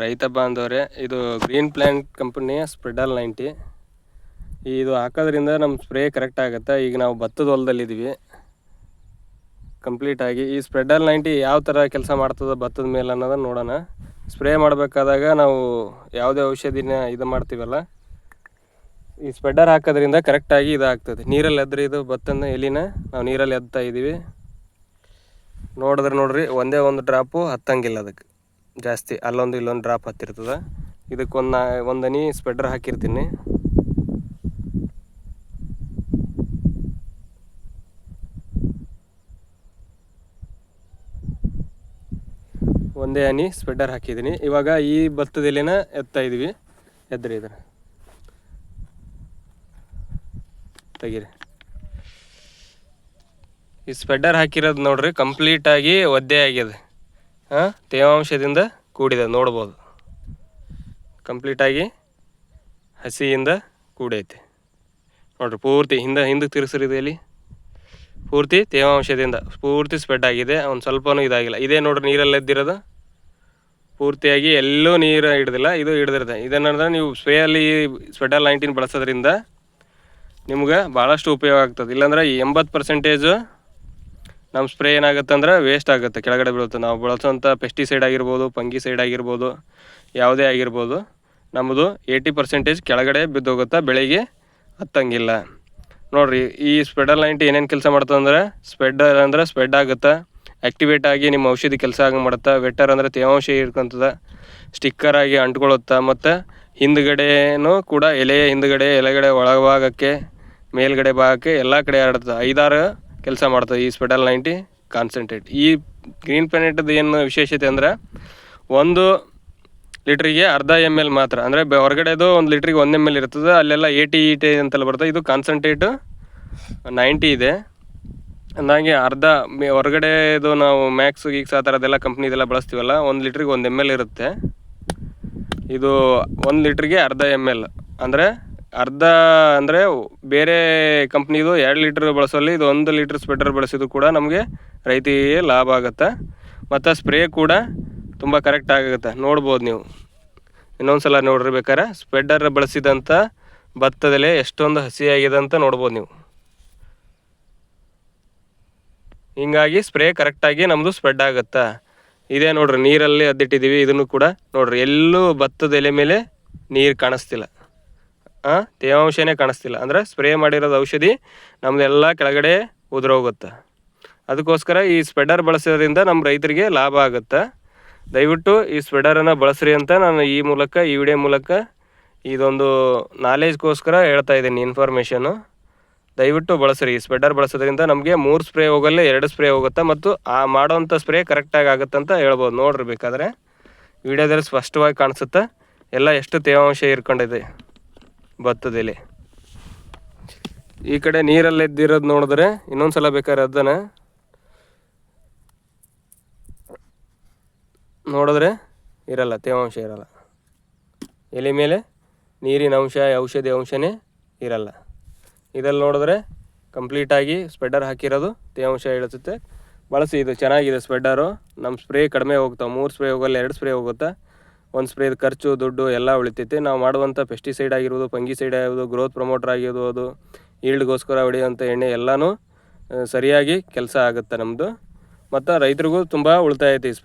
ರೈತ ಬಾಂಧವ್ರೆ, ಇದು green plant ಕಂಪನಿಯ ಸ್ಪ್ರೆಡಲ್ ನೈಂಟಿ ಇದು ಹಾಕೋದ್ರಿಂದ ನಮ್ಮ ಸ್ಪ್ರೇ ಕರೆಕ್ಟ್ ಆಗುತ್ತೆ. ಈಗ ನಾವು ಭತ್ತದ ಹೊಲದಲ್ಲಿದ್ದೀವಿ ಕಂಪ್ಲೀಟಾಗಿ ಈ ಸ್ಪ್ರೆಡಲ್ ನೈಂಟಿ ಯಾವ ಥರ ಕೆಲಸ ಮಾಡ್ತದೆ ಭತ್ತದ ಮೇಲೆ ಅನ್ನೋದನ್ನು ನೋಡೋಣ. ಸ್ಪ್ರೇ ಮಾಡಬೇಕಾದಾಗ ನಾವು ಯಾವುದೇ ಔಷಧಿನ ಇದು ಮಾಡ್ತೀವಲ್ಲ, ಈ ಸ್ಪ್ರೆಡರ್ ಹಾಕೋದ್ರಿಂದ ಕರೆಕ್ಟಾಗಿ ಇದಾಗ್ತದೆ ನೀರಲ್ಲಿ ಎದ್ರೆ ಇದು ಭತ್ತನ ಎಲಿನ ನಾವು ನೀರಲ್ಲಿ ಎದ್ತಾ ಇದ್ದೀವಿ ನೋಡಿದ್ರೆ ನೋಡ್ರಿ, ಒಂದೇ ಒಂದು ಡ್ರಾಪು ಹತ್ತಂಗಿಲ್ಲ ಅದಕ್ಕೆ. ಜಾಸ್ತಿ ಅಲ್ಲೊಂದು ಇಲ್ಲೊಂದು ಡ್ರಾಪ್ ಹತ್ತಿರ್ತದೆ. ಇದಕ್ಕೊಂದು ನಾ ಒಂದನಿ ಸ್ವೆಡ್ರ್ ಹಾಕಿರ್ತೀನಿ. ಒಂದೇ ಹನಿ ಸ್ವೆಡ್ಡರ್ ಹಾಕಿದ್ದೀನಿ. ಇವಾಗ ಈ ಭತ್ತದ ಎಲೆನ ಎತ್ತಾ ಎದ್ರಿ ಇದ್ರ ತೆಗೀರಿ. ಈ ಸ್ವೆಡ್ಡರ್ ಹಾಕಿರೋದು ನೋಡ್ರಿ ಕಂಪ್ಲೀಟಾಗಿ ಒದ್ದೆ ಆಗಿದೆ. ತೇವಾಂಶದಿಂದ ಕೂಡಿದೆ, ನೋಡ್ಬೋದು. ಕಂಪ್ಲೀಟಾಗಿ ಹಸಿಯಿಂದ ಕೂಡೈತೆ. ನೋಡ್ರಿ, ಪೂರ್ತಿ ಹಿಂದೆ ಹಿಂದಕ್ಕೆ ತಿರ್ಸಿರಿದೆ ಇಲ್ಲಿ ಪೂರ್ತಿ ತೇವಾಂಶದಿಂದ, ಪೂರ್ತಿ ಸ್ಪ್ರೆಡ್ ಆಗಿದೆ. ಒಂದು ಸ್ವಲ್ಪನೂ ಇದಾಗಿಲ್ಲ. ಇದೇ ನೋಡ್ರಿ, ನೀರೆಲ್ಲ ಎದ್ದಿರೋದು. ಪೂರ್ತಿಯಾಗಿ ಎಲ್ಲೂ ನೀರು ಹಿಡ್ದಿಲ್ಲ, ಇದು ಹಿಡ್ದಿರುತ್ತೆ. ಇದನ್ನಂದ್ರೆ ನೀವು ಸ್ಪ್ರೇಯಲ್ಲಿ ಸ್ವೆಟರ್ ನೈನ್ಟೀನ್ ಬಳಸೋದ್ರಿಂದ ನಿಮ್ಗೆ ಭಾಳಷ್ಟು ಉಪಯೋಗ ಆಗ್ತದೆ. ಇಲ್ಲಾಂದ್ರೆ ಎಂಬತ್ತು ಪರ್ಸೆಂಟೇಜು ನಮ್ಮ ಸ್ಪ್ರೇ ಏನಾಗುತ್ತೆ ಅಂದ್ರೆ ವೇಸ್ಟ್ ಆಗುತ್ತೆ. ಕೆಳಗಡೆ ಬೀಳುತ್ತೆ. ನಾವು ಬಳಸೋಂಥ ಪೆಸ್ಟಿಸೈಡ್ ಆಗಿರ್ಬೋದು ಸೈಡ್ ಆಗಿರ್ಬೋದು, ಯಾವುದೇ ಆಗಿರ್ಬೋದು ನಮ್ಮದು ಏಯ್ಟಿ ಪರ್ಸೆಂಟೇಜ್ ಕೆಳಗಡೆ ಬಿದ್ದೋಗುತ್ತೆ ಬೆಳೆಗೆ ಹತ್ತಂಗಿಲ್ಲ. ನೋಡಿರಿ, ಈ ಸ್ಪೆಡಲ್ ಲೈಂಟ್ ಏನೇನು ಕೆಲಸ ಮಾಡ್ತಂದ್ರೆ ಸ್ಪೆಡ್ಡರ್ ಅಂದ್ರೆ ಸ್ಪ್ರೆಡ್ ಆಗುತ್ತೆ ಆ್ಯಕ್ಟಿವೇಟ್ ಆಗಿ ನಿಮ್ಮ ಔಷಧಿ ಕೆಲಸ ಆಗಿ ಮಾಡುತ್ತೆ ವೆಟ್ಟರ್ ಅಂದರೆ ತೇವಾಂಶ ಇರ್ಕೊಂತದ ಸ್ಟಿಕ್ಕರ್ ಆಗಿ ಅಂಟ್ಕೊಳ್ಳುತ್ತೆ, ಮತ್ತು ಹಿಂದ್ಗಡೆನೂ ಕೂಡ ಎಲೆಯ ಹಿಂದ್ಗಡೆ, ಎಲೆಗಡೆ ಒಳಭಾಗಕ್ಕೆ, ಮೇಲ್ಗಡೆ ಭಾಗಕ್ಕೆ ಎಲ್ಲ ಕಡೆ ಹರಡುತ್ತೆ ಐದಾರು ಕೆಲಸ ಮಾಡ್ತದೆ ಈ ಸ್ಪೆಟಲ್ ನೈಂಟಿ ಕಾನ್ಸಂಟ್ರೇಟ್ ಈ ಗ್ರೀನ್ ಪ್ಲಾನೆಟ್ದು ಏನು ವಿಶೇಷತೆ ಅಂದ್ರೆ ಒಂದು ಲೀಟ್ರಿಗೆ ಅರ್ಧ ಎಂ ಎಲ್ ಮಾತ್ರ. ಅಂದರೆ ಹೊರಗಡೆದು ಒಂದು ಲೀಟ್ರಿಗೆ ಒಂದು ಎಂ ಎಲ್ ಇರ್ತದೆ, ಅಲ್ಲೆಲ್ಲ ಎ ಟಿ ಅಂತೆಲ್ಲ ಬರ್ತದೆ ಇದು ಕಾನ್ಸಂಟ್ರೇಟ್ ನೈಂಟಿ ಇದೆ. ಅಂದಾಗೆ ಅರ್ಧ ಹೊರಗಡೆದು ನಾವು ಮ್ಯಾಕ್ಸ್ ಗೀಕ್ಸ್ ಆ ಥರದ್ದೆಲ್ಲ ಕಂಪ್ನಿದೆಲ್ಲ ಬಳಸ್ತೀವಲ್ಲ, ಒಂದು ಲೀಟ್ರಿಗೆ ಒಂದು ಎಂ ಎಲ್ ಇರುತ್ತೆ. ಇದು ಒಂದು ಲೀಟ್ರಿಗೆ ಅರ್ಧ ಎಂ ಎಲ್ ಅಂದರೆ ಅರ್ಧ ಅಂದರೆ ಬೇರೆ ಕಂಪ್ನಿದು ಎರಡು ಲೀಟ್ರ್ ಬಳಸೋಲ್ಲಿ ಇದು ಒಂದು ಲೀಟ್ರ್ ಸ್ಪೆಟರ್ ಬಳಸಿದ್ರು ಕೂಡ ನಮಗೆ ರೈತಿಗೆ ಲಾಭ ಆಗುತ್ತೆ. ಮತ್ತು ಸ್ಪ್ರೇ ಕೂಡ ತುಂಬ ಕರೆಕ್ಟ್ ಆಗುತ್ತೆ. ನೋಡ್ಬೋದು ನೀವು. ಇನ್ನೊಂದು ಸಲ ನೋಡಿರ್ಬೇಕಾರೆ ಸ್ಪೆಡ್ಡರ್ ಬಳಸಿದಂಥ ಭತ್ತದಲ್ಲೇ ಎಷ್ಟೊಂದು ಹಸಿಯಾಗಿದೆ ಅಂತ ನೋಡ್ಬೋದು ನೀವು. ಹಿಂಗಾಗಿ ಸ್ಪ್ರೇ ಕರೆಕ್ಟಾಗಿ ನಮ್ಮದು ಸ್ಪ್ರೆಡ್ ಆಗುತ್ತಾ. ಇದೇ ನೋಡ್ರಿ, ನೀರಲ್ಲಿ ಅದ್ದಿಟ್ಟಿದ್ದೀವಿ, ಇದನ್ನು ಕೂಡ ನೋಡ್ರಿ. ಎಲ್ಲೂ ಭತ್ತದ ಎಲೆ ಮೇಲೆ ನೀರು ಕಾಣಿಸ್ತಿಲ್ಲ. ತೇವಾಂಶನೇ ಕಾಣಿಸ್ತಿಲ್ಲ. ಅಂದ್ರೆ ಸ್ಪ್ರೇ ಮಾಡಿರೋದು ಔಷಧಿ ನಮ್ಮದೆಲ್ಲ ಕೆಳಗಡೆ ಉದುರೋಗುತ್ತೆ. ಅದಕ್ಕೋಸ್ಕರ ಈ ಸ್ಪೆಡರ್ ಬಳಸೋದ್ರಿಂದ ನಮ್ಮ ರೈತರಿಗೆ ಲಾಭ ಆಗುತ್ತೆ. ದಯವಿಟ್ಟು ಈ ಸ್ವೆಡರನ್ನು ಬಳಸ್ರಿ ಅಂತ ನಾನು ಈ ಮೂಲಕ, ಈ ವಿಡಿಯೋ ಮೂಲಕ ಇದೊಂದು ನಾಲೇಜ್ಗೋಸ್ಕರ ಹೇಳ್ತಾ ಇದ್ದೀನಿ ಇನ್ಫಾರ್ಮೇಷನು ದಯವಿಟ್ಟು ಬಳಸ್ರಿ. ಈ ಸ್ವೆಡರ್ ಬಳಸೋದ್ರಿಂದ ನಮಗೆ ಮೂರು ಸ್ಪ್ರೇ ಹೋಗಲ್ಲ, ಎರಡು ಸ್ಪ್ರೇ ಹೋಗುತ್ತೆ ಮತ್ತು ಆ ಮಾಡೋವಂಥ ಸ್ಪ್ರೇ ಕರೆಕ್ಟಾಗಿ ಆಗುತ್ತೆ ಅಂತ ಹೇಳ್ಬೋದು. ನೋಡ್ರಿ ಬೇಕಾದರೆ. ವಿಡಿಯೋದಲ್ಲಿ ಸ್ಪಷ್ಟವಾಗಿ ಕಾಣಿಸುತ್ತೆ. ಎಲ್ಲ ಎಷ್ಟು ತೇವಾಂಶ ಇರ್ಕೊಂಡಿದೆ ಭತ್ತದಲ್ಲಿ ಈ ಕಡೆ ನೀರಲ್ಲಿ ಎದ್ದಿರೋದು ನೋಡಿದ್ರೆ ಇನ್ನೊಂದ್ಸಲ ಬೇಕಾದ್ರೆ ಅದನ್ನ ನೋಡಿದ್ರೆ ಇರಲ್ಲ, ತೇವಾಂಶ ಇರಲ್ಲ. ಎಲೆ ಮೇಲೆ ನೀರಿನ ಅಂಶ, ಔಷಧಿ ಅಂಶನೇ ಇರಲ್ಲ. ಇದಲ್ಲಿ ನೋಡಿದ್ರೆ ಕಂಪ್ಲೀಟಾಗಿ ಸ್ವೆಡ್ಡರ್ ಹಾಕಿರೋದು ತೇವಾಂಶ ಇಳಿಸುತ್ತೆ. ಬಳಸಿ, ಇದು ಚೆನ್ನಾಗಿದೆ ಸ್ವೆಡ್ಡರು ನಮ್ಮ ಸ್ಪ್ರೇ ಕಡಿಮೆ ಹೋಗ್ತಾವೆ. ಮೂರು ಸ್ಪ್ರೇ ಹೋಗಲ್ಲ, ಎರಡು ಸ್ಪ್ರೇ ಹೋಗುತ್ತೆ? ಒಂದು ಸ್ಪ್ರೇದ ಖರ್ಚು, ದುಡ್ಡು ಎಲ್ಲ ಉಳಿತೈತಿ. ನಾವು ಮಾಡುವಂಥ ಪೆಸ್ಟಿಸೈಡ್ ಆಗಿರ್ಬೋದು ಪಂಗಿಸೈಡ್ ಆಗಿರ್ಬೋದು ಗ್ರೋತ್ ಪ್ರಮೋಟರ್ ಆಗಿರ್ಬೋದು ಈಲ್ಡ್ಗೋಸ್ಕರ ಹೊಡೆಯುವಂಥ ಎಣ್ಣೆ ಎಲ್ಲನೂ ಸರಿಯಾಗಿ ಕೆಲಸ ಆಗುತ್ತೆ ನಮ್ಮದು ಮತ್ತು ರೈತರಿಗೂ ತುಂಬ ಉಳಿತಾಯ ಐತಿ ಈ